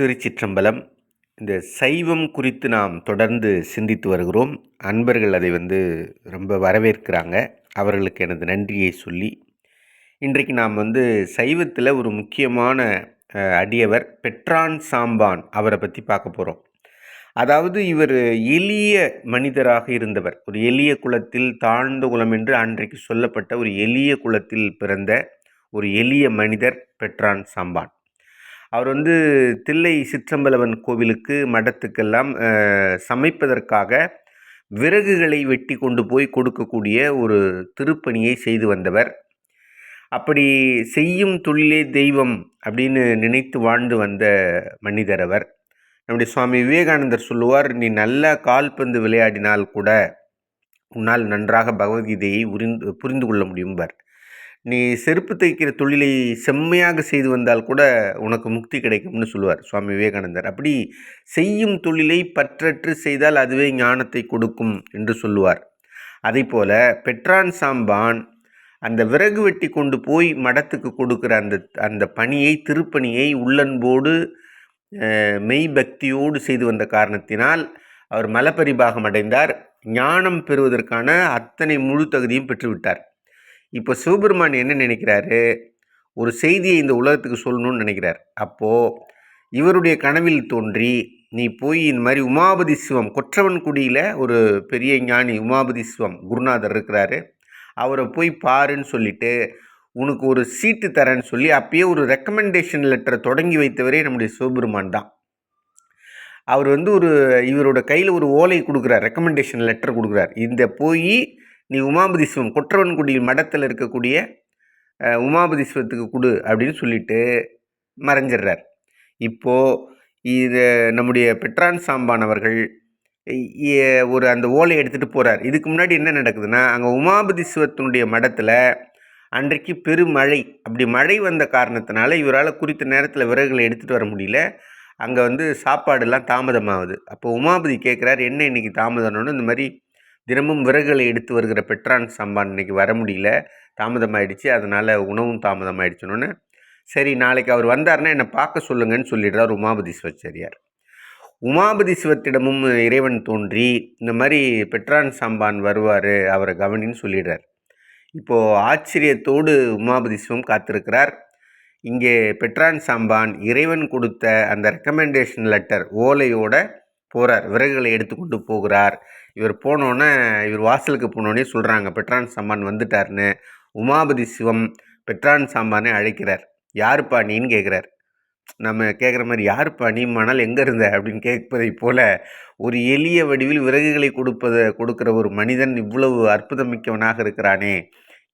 திருச்சிற்றம்பலம். இந்த சைவம் குறித்து நாம் தொடர்ந்து சிந்தித்து வருகிறோம். அன்பர்கள் அதை வந்து ரொம்ப வரவேற்கிறாங்க. அவர்களுக்கு எனது நன்றியை சொல்லி இன்றைக்கு நாம் வந்து சைவத்தில் ஒரு முக்கியமான அடியவர் பெட்ரான் சாம்பான் அவரை பற்றி பார்க்க போகிறோம் அதாவது இவர் எளிய மனிதராக இருந்தவர். ஒரு எளிய குலத்தில் தாழ்ந்த குலம் என்று அன்றைக்கு சொல்லப்பட்ட ஒரு எளிய குலத்தில் பிறந்த ஒரு எளிய மனிதர் பெட்ரான் சாம்பான். அவர் வந்து தில்லை சிற்றம்பலவன் கோவிலுக்கு மடத்துக்கெல்லாம் சமைப்பதற்காக விறகுகளை வெட்டி கொண்டு போய் கொடுக்கக்கூடிய ஒரு திருப்பணியை செய்து வந்தவர். அப்படி செய்யும் தொழிலே தெய்வம் அப்படின்னு நினைத்து வாழ்ந்து வந்த மனிதர் அவர். நம்முடைய சுவாமி விவேகானந்தர் சொல்லுவார் நீ நல்ல கால்பந்து விளையாடினால் கூட உன்னால் நன்றாக பகவத்கீதையை உரிந்து புரிந்து கொள்ள முடியும்பார் நீ செருப்பு தைக்கிற தொழிலை செம்மையாக செய்து வந்தால் கூட உனக்கு முக்தி கிடைக்கும்னு சொல்லுவார் சுவாமி விவேகானந்தர். அப்படி செய்யும் தொழிலை பற்றற்று செய்தால் அதுவே ஞானத்தை கொடுக்கும் என்று சொல்லுவார். அதே போல் பெட்ரான் சாம்பான் அந்த விறகு வெட்டி கொண்டு போய் மடத்துக்கு கொடுக்குற அந்த அந்த பணியை திருப்பணியை உள்ளன்போடு மெய் பக்தியோடு செய்து வந்த காரணத்தினால் அவர் மலப்பரிபாகம் அடைந்தார். ஞானம் பெறுவதற்கான அத்தனை முழு தகுதியும் பெற்றுவிட்டார். இப்போ சிவபெருமான் என்ன நினைக்கிறாரு? ஒரு செய்தியை இந்த உலகத்துக்கு சொல்லணும்னு நினைக்கிறார். அப்போது இவருடைய கனவில் தோன்றி நீ போய் இந்த மாதிரி உமாபதி சிவம் கொற்றவன்குடியில் ஒரு பெரிய ஞானி உமாபதி சிவம் குருநாதர் இருக்கிறாரு. அவரை போய் பாருன்னு சொல்லிட்டு உனக்கு ஒரு சீட்டு தரேன்னு சொல்லி அப்பயே ஒரு ரெக்கமெண்டேஷன் லெட்டரை தொடங்கி வைத்தவரே நம்முடைய சிவபெருமான் தான். அவர் வந்து ஒரு இவரோட கையில் ஒரு ஓலை கொடுக்குறார் ரெக்கமெண்டேஷன் லெட்டர் கொடுக்குறார். இந்த போய் நீ உமாபதி சிவம் கொற்றவன்குடி மடத்தில் இருக்கக்கூடிய உமாபதிஸ்வத்துக்கு உமாபதி சிவத்துக்கு கொடு அப்படின்னு சொல்லிட்டு மறைஞ்சிடுறார் இப்போது இது நம்முடைய பெட்ரான் சாம்பான் அவர்கள் ஒரு அந்த ஓலை எடுத்துகிட்டு போகிறார் இதுக்கு முன்னாடி என்ன நடக்குதுன்னா அங்கே உமாபதி சிவத்தினுடைய மடத்தில் அன்றைக்கு பெருமழை. அப்படி மழை வந்த காரணத்தினால இவரால் குறித்த நேரத்தில் விறகுகளை எடுத்துகிட்டு வர முடியல. அங்கே வந்து சாப்பாடெல்லாம் தாமதமாகுது. அப்போ உமாபதி கேட்குறாரு என்ன இன்னைக்கு தாமதம்னு? இந்த மாதிரி தினமும் விறகுகளை எடுத்து வருகிற பெட்ரான் சாம்பான் இன்றைக்கி வர முடியல. தாமதமாயிடுச்சு. அதனால் உணவும் தாமதமாயிடுச்சுன்னு சரி நாளைக்கு அவர் வந்தாருன்னா என்னை பார்க்க சொல்லுங்கன்னு சொல்லிடுறார் உமாபதி சிவச்சரியார். உமாபதி சிவத்திடமும் இறைவன் தோன்றி இந்த மாதிரி பெட்ரான் சாம்பான் வருவார் அவரை கவனின்னு சொல்லிடுறார். இப்போது ஆச்சரியத்தோடு உமாபதி சிவம் காத்திருக்கிறார். இங்கே பெட்ரான் சாம்பான் இறைவன் கொடுத்த அந்த ரெக்கமெண்டேஷன் லெட்டர் ஓலையோட போகிறார் விறகுகளை எடுத்துக்கொண்டு போகிறார். இவர் போனோன்னே இவர் வாசலுக்கு போனோடனே சொல்கிறாங்க பெட்ரான் சாம்பான் வந்துட்டார்னு. உமாபதி சிவம் பெட்ரான் சாம்பானை அழைக்கிறார். யாருப்பா நீன்னு? கேட்குறார். நம்ம கேட்குற மாதிரி யாருப்பா நீ மணல் எங்கே இருந்த? அப்படின்னு கேட்பதைப் போல ஒரு எளிய வடிவில் விறகுகளை கொடுப்பதை கொடுக்குற ஒரு மனிதன் இவ்வளவு அற்புதமிக்கவனாக இருக்கிறானே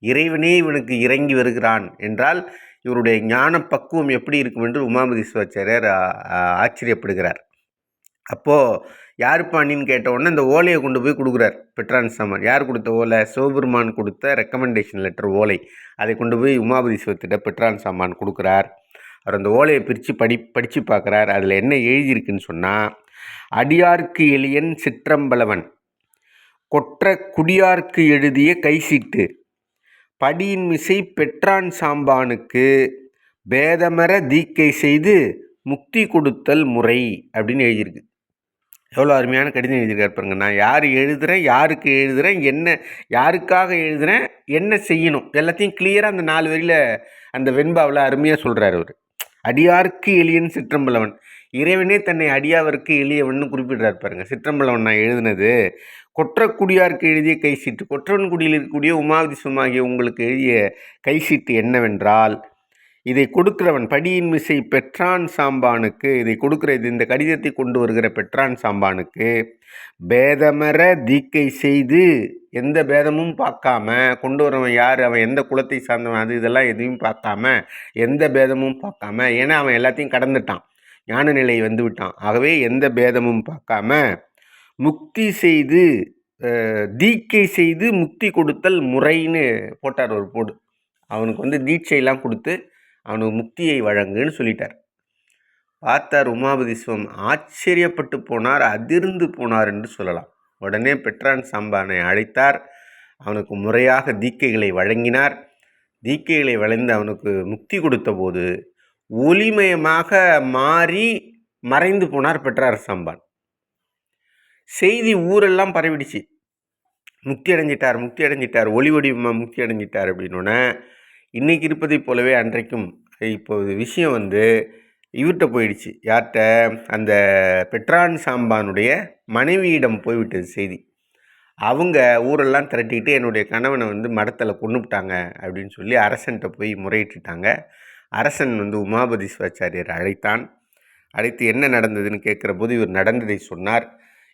இறைவனே இவனுக்கு இறங்கி வருகிறான் என்றால் இவருடைய ஞான பக்குவம் எப்படி இருக்கும் என்று உமாபதி சிவாச்சாரியார் ஆச்சரியப்படுகிறார். அப்போது யாருப்பா நீன்னு கேட்ட இந்த ஓலையை கொண்டு போய் கொடுக்குறார். பெட்ரான் சாமான். யார் கொடுத்த ஓலை? சிவபெருமான் கொடுத்த ரெக்கமெண்டேஷன் லெட்டர் ஓலை. அதை கொண்டு போய் உமாபதி சிவத்திட்ட பெட்ரான் சாமான் கொடுக்குறார். அவர் அந்த ஓலையை பிரித்து படி படித்து பார்க்குறார். அதில் என்ன எழுதியிருக்குன்னு சொன்னால் அடியார்க்கு எளியன் சிற்றம்பலவன் கொற்ற குடியார்க்கு எழுதிய கைசீட்டு படியின் மிசை பெற்றான் சாம்பானுக்கு பேதமர தீக்கை செய்து முக்தி கொடுத்தல் முறை அப்படின்னு எழுதியிருக்கு. எவ்வளோ அருமையான கடிதம் எழுதியிருக்காரு பாருங்க. நான் யார் எழுதுகிறேன் யாருக்கு எழுதுகிறேன் என்ன யாருக்காக எழுதுகிறேன் என்ன செய்யணும்? எல்லாத்தையும் கிளியராக அந்த நாலு வரியில் அந்த வெண்பாவில் அருமையாக சொல்கிறார் அவர். அடியார்க்கு எளியன் சிற்றம்பலவன். இறைவனே தன்னை அடியாவருக்கு எளியவன்னு குறிப்பிடுறார் பாருங்க. சிற்றம்பலவன் நான் எழுதினது கொற்றக்குடியாருக்கு எழுதிய கைசீட்டு கொற்றவன்குடியில் இருக்கக்கூடிய உமாவதி சுமாகிய உங்களுக்கு எழுதிய கைசீட்டு என்னவென்றால் இதை கொடுக்கிறவன் படியின் மிசை பெற்றான் சாம்பானுக்கு இதை கொடுக்கிற இது இந்த கடிதத்தை கொண்டு வருகிற பெற்றான் சாம்பானுக்கு பேதமர தீக்கை செய்து எந்த பேதமும் பார்க்காம கொண்டு வரவன் யார் அவன் எந்த குலத்தை சார்ந்தவன் அது இதெல்லாம் எதையும் பார்க்காம எந்த பேதமும் பார்க்காம ஏன்னா அவன் எல்லாத்தையும் கடந்துட்டான். ஞான நிலை வந்து விட்டான். ஆகவே எந்த பேதமும் பார்க்காம முக்தி செய்து தீக்கை செய்து முக்தி கொடுத்தல் முறைன்னு போட்டார் ஒரு போடு. அவனுக்கு வந்து தீட்சையெல்லாம் கொடுத்து அவனுக்கு முக்தியை வழங்குன்னு சொல்லிட்டார். பார்த்தார் உமாபதி சிவம் ஆச்சரியப்பட்டு போனார் அதிர்ந்து போனார் என்று சொல்லலாம். உடனே பெட்ரான் சாம்பானை அழைத்தார். அவனுக்கு முறையாக தீக்கைகளை வழங்கினார். தீக்கைகளை வளைந்து அவனுக்கு முக்தி கொடுத்த போது ஒளிமயமாக மாறி மறைந்து போனார் பெற்றார் சாம்பான். செய்தி ஊரெல்லாம் பரவிடுச்சு. முக்தி அடைஞ்சிட்டார் முக்தி அடைஞ்சிட்டார் ஒளி வடிவமாக முக்தி அடைஞ்சிட்டார் அப்படின்னோடனே இன்றைக்கி இருப்பதைப் போலவே அன்றைக்கும் இப்போது விஷயம் வந்து இவர்கிட்ட போயிடுச்சு. யார்கிட்ட? அந்த பெட்ரான் சாம்பானுடைய மனைவியிடம் போய்விட்டது செய்தி. அவங்க ஊரெல்லாம் திரட்டிக்கிட்டு என்னுடைய கணவனை வந்து மடத்தில் கொண்டுவிட்டாங்க அப்படின்னு சொல்லி அரசன்கிட்ட போய் முறையிட்டுட்டாங்க அரசன் வந்து உமாபதி சிவாச்சாரியர் அழைத்தான். அழைத்து என்ன நடந்ததுன்னு கேட்குற போது இவர் நடந்ததை சொன்னார்.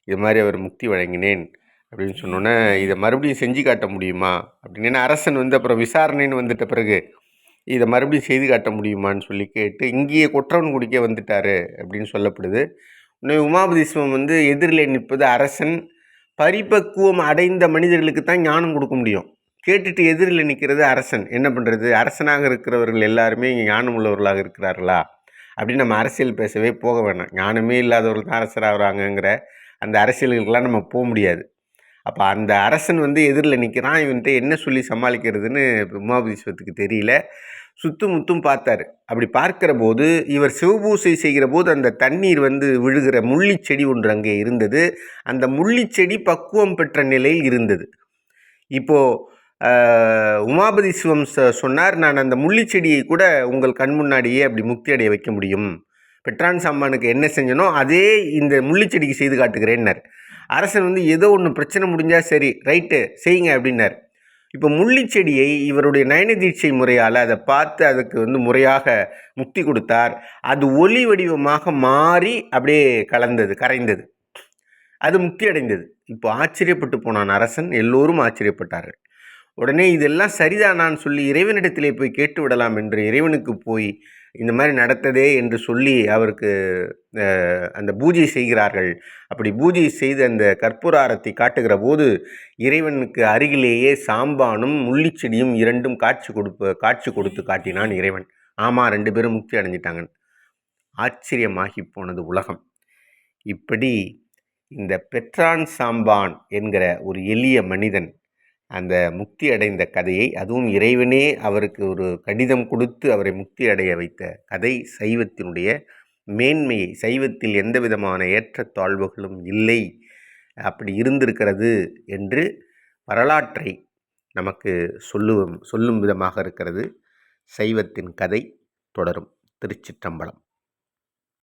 இது மாதிரி அவர் முக்தி வழங்கினேன். அப்படின்னு சொன்னோன்னே இதை மறுபடியும் செஞ்சு காட்ட முடியுமா? அப்படின்னு. அரசன் வந்து அப்புறம் விசாரணைன்னு வந்துட்ட பிறகு இதை மறுபடியும் செய்து காட்ட முடியுமான்னு சொல்லி கேட்டு இங்கேயே குற்றவன் குடிக்க வந்துட்டார் அப்படின்னு சொல்லப்படுது. உன்னை உமாபதி சிவம் வந்து எதிரில் நிற்பது அரசன் பரிபக்குவம் அடைந்த மனிதர்களுக்கு தான் ஞானம் கொடுக்க முடியும். கேட்டுட்டு எதிரில் நிற்கிறது அரசன். என்ன பண்ணுறது அரசனாக இருக்கிறவர்கள் எல்லாருமே இங்கே ஞானம் உள்ளவர்களாக இருக்கிறார்களா? அப்படின்னு நம்ம அரசியல் பேசவே போக வேணாம். ஞானமே இல்லாதவர்கள் தான் அரசராகிறாங்கங்கிற அந்த அரசியல்களுக்கெல்லாம் நம்ம போக முடியாது. அப்போ அந்த அரசன் வந்து எதிரில் நிற்கிறான் இவன்கிட்ட என்ன சொல்லி சமாளிக்கிறதுன்னு உமாபதீஸ்வரத்துக்கு தெரியல. சுற்றும் முத்தும் பார்த்தார். அப்படி பார்க்கிற போது இவர் சிவபூசை செய்கிற போது அந்த தண்ணீர் வந்து விழுகிற முள்ளிச்செடி ஒன்று அங்கே இருந்தது. அந்த முள்ளிச்செடி பக்குவம் பெற்ற நிலையில் இருந்தது. இப்போது உமாபதி சிவம் சொன்னார் நான் அந்த முள்ளிச்செடியை கூட உங்கள் கண் முன்னாடியே அப்படி முக்தி அடைய வைக்க முடியும். பெட்ரான் சாம்பானுக்கு என்ன செஞ்சனோ அதே இந்த முள்ளிச்செடிக்கு செய்து காட்டுகிறேன்னார் அரசன் வந்து ஏதோ ஒன்று பிரச்சனை முடிஞ்சால் சரி ரைட்டு செய்யுங்க அப்படின்னார். இப்போ முள்ளிச்செடியை இவருடைய நயன தீட்சை முறையால் அதை பார்த்து அதுக்கு வந்து முறையாக முக்தி கொடுத்தார். அது ஒளி வடிவமாக மாறி அப்படியே கலந்தது கரைந்தது. அது முக்தி அடைந்தது. இப்போ ஆச்சரியப்பட்டு போனான் அரசன் எல்லோரும் ஆச்சரியப்பட்டார்கள். உடனே இதெல்லாம் சரிதானான்னு சொல்லி இறைவனிடத்திலே போய் கேட்டு விடலாம் என்று இறைவனுக்கு போய் இந்த மாதிரி நடத்ததே என்று சொல்லி அவருக்கு அந்த பூஜை செய்கிறார்கள். அப்படி பூஜை செய்து அந்த கற்பூராரத்தை காட்டுகிற போது இறைவனுக்கு அருகிலேயே சாம்பானும் முள்ளிச்செடியும் இரண்டும் காட்சி கொடுப்ப காட்சி கொடுத்து காட்டினான் இறைவன். ஆமாம் ரெண்டு பேரும் முக்தி அடைஞ்சிட்டாங்க ஆச்சரியமாகி போனது உலகம். இப்படி இந்த பெட்ரான் சாம்பான் என்கிற ஒரு எளிய மனிதன் அந்த முக்தி அடைந்த கதையை அதுவும் இறைவனே அவருக்கு ஒரு கடிதம் கொடுத்து அவரை முக்தி அடைய வைத்த கதை சைவத்தினுடைய மேன்மையை சைவத்தில் எந்த விதமான ஏற்றத்தாழ்வுகளும் இல்லை அப்படி இருந்திருக்கிறது என்று வரலாற்றை நமக்கு சொல்லுவோம் சொல்லும் விதமாக இருக்கிறது. சைவத்தின் கதை தொடரும். திருச்சிற்றம்பலம்.